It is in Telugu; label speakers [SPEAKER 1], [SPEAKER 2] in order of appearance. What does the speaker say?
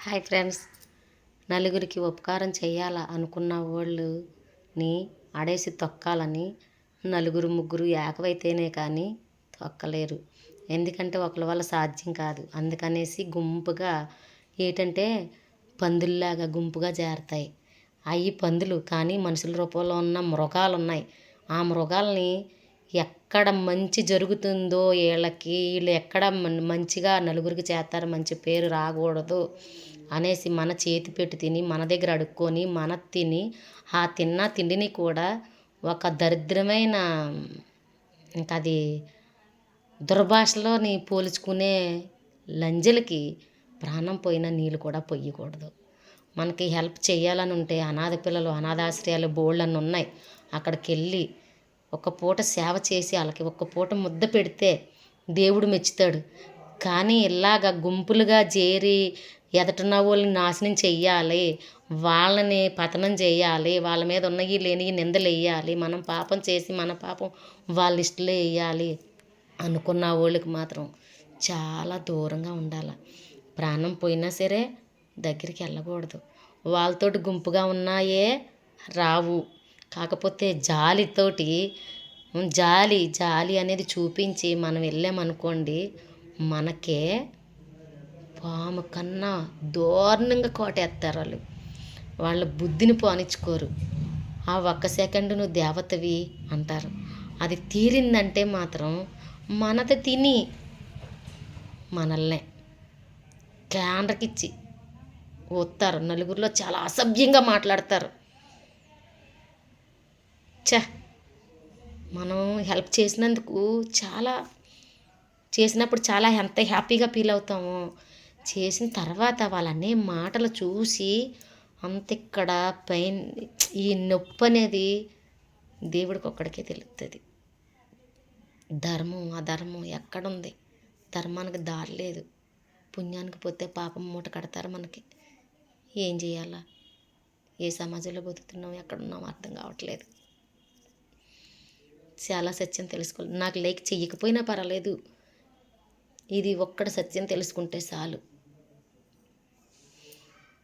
[SPEAKER 1] Hi friends. నలుగురికి ఉపకారం చేయాలా అనుకున్న వాళ్ళని ఆడేసి తొక్కాలని నలుగురు ముగ్గురు ఏకవైతేనే కానీ తొక్కలేరు. ఎందుకంటే ఒకరి వల్ల సాధ్యం కాదు. అందుకనేసి గుంపుగా ఏంటంటే పందుల్లాగా గుంపుగా చేరతాయి అవి పందులు కానీ మనుషుల రూపంలో ఉన్న మృగాలు ఉన్నాయి ఆ మృగాల్ని ఎక్కడ మంచి జరుగుతుందో వీళ్ళకి వీళ్ళు ఎక్కడ మంచిగా నలుగురికి చేస్తారు మంచి పేరు రాకూడదు అనేసి మన చేతి పెట్టి తిని మన దగ్గర అడుక్కొని మన తిని ఆ తిన్న తిండిని కూడా ఒక దరిద్రమైన ఇంకా అది దుర్భాషలోని పోల్చుకునే లంజలకి ప్రాణం పోయిన నీళ్ళు కూడా పొయ్యకూడదు. మనకి హెల్ప్ చేయాలని ఉంటే అనాథ పిల్లలు అనాథాశ్రయాలు బోల్డ్ అని ఉన్నాయి అక్కడికి వెళ్ళి ఒక పూట సేవ చేసి వాళ్ళకి ఒక పూట ముద్ద పెడితే దేవుడు మెచ్చుతాడు. కానీ ఇలాగ గుంపులుగా చేరి ఎదటున్న వాళ్ళని నాశనం చెయ్యాలి వాళ్ళని పతనం చేయాలి వాళ్ళ మీద ఉన్నవి లేని నిందలు వేయాలి మనం పాపం చేసి మన పాపం వాళ్ళ ఇష్టలే వేయాలి అనుకున్న వాళ్ళకి మాత్రం చాలా దూరంగా ఉండాలి. ప్రాణం పోయినా సరే దగ్గరికి వెళ్ళకూడదు. వాళ్ళతోటి గుంపుగా ఉన్నాయే రావు. కాకపోతే జాలితోటి జాలి జాలి అనేది చూపించి మనం వెళ్ళామనుకోండి మనకే పాము కన్నా దారుణంగా కోటేస్తారు వాళ్ళు. వాళ్ళ బుద్ధిని పోనిచ్చుకోరు. ఆ ఒక్క సెకండ్ నువ్వు దేవతవి అంటారు. అది తీరిందంటే మాత్రం మనది తిని మనల్నే క్యాండ్రకిచ్చి వస్తారు నలుగురిలో చాలా అసభ్యంగా మాట్లాడతారు. చ. మనం హెల్ప్ చేసినందుకు చాలా చేసినప్పుడు చాలా ఎంత హ్యాపీగా ఫీల్ అవుతామో. చేసిన తర్వాత వాళ్ళనే మాటలు చూసి అంత ఇక్కడ పెయిన్ ఈ నొప్పి అనేది దేవుడికి ఒక్కడికే తెలుస్తుంది ధర్మం అధర్మం ఎక్కడుంది? ధర్మానికి దారి లేదు. పుణ్యానికి పోతే పాపం మూట కడతారు మనకి. ఏం చేయాలా? ఏ సమాజంలో బతుకుతున్నాం? ఎక్కడున్నాం అర్థం కావట్లేదు. చాలా సత్యం తెలుసుకోవాలి. నాకు లైక్ చెయ్యకపోయినా పర్వాలేదు. ఇది ఒక్కడ సత్యం తెలుసుకుంటే చాలు.